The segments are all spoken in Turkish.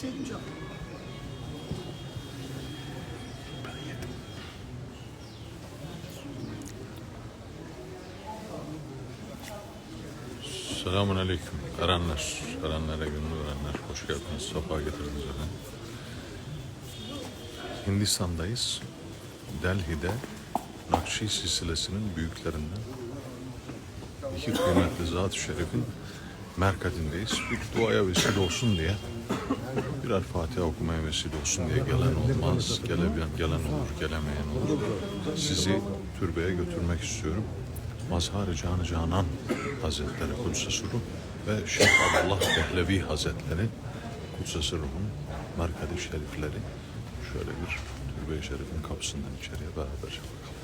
Sevdim çok. Selamun Aleyküm. Erenler, Erenlere gönül verenler. Hoş geldiniz, safa getirdiniz efendim. Hindistan'dayız. Delhi'de Nakşi silsilesinin büyüklerinden iki kıymetli zat-ı şerifin merkezindeyiz. Bir duaya vesile olsun diye birer Fatiha okumaya vesile olsun diye gelen olmaz, gelemeyen gelen olur, gelemeyen olur. Sizi türbeye götürmek istiyorum. Mazhar-ı Canı Canan Hazretleri Kudsesi Ruh ve Şeyh Abdullah Dehlevi Hazretleri Kudsesi Ruh'un merkezi şerifleri şöyle bir türbe-i şerifin kapısından içeriye beraberce bakalım.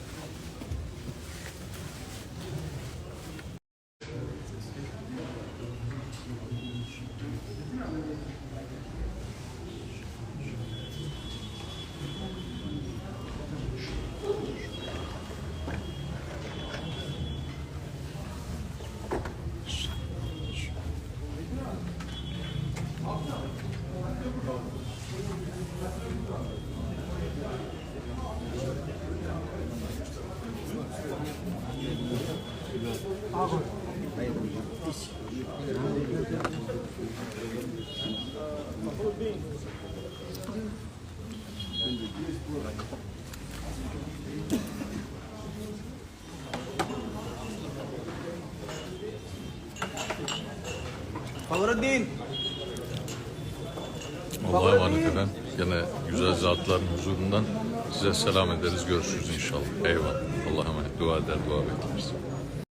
Favoruddin. Allah'a emanet efendim. Gene güzel zatların huzurundan size selam ederiz. Görüşürüz inşallah. Eyvallah. Allah'a emanet. Dua eder, dua bekleriz.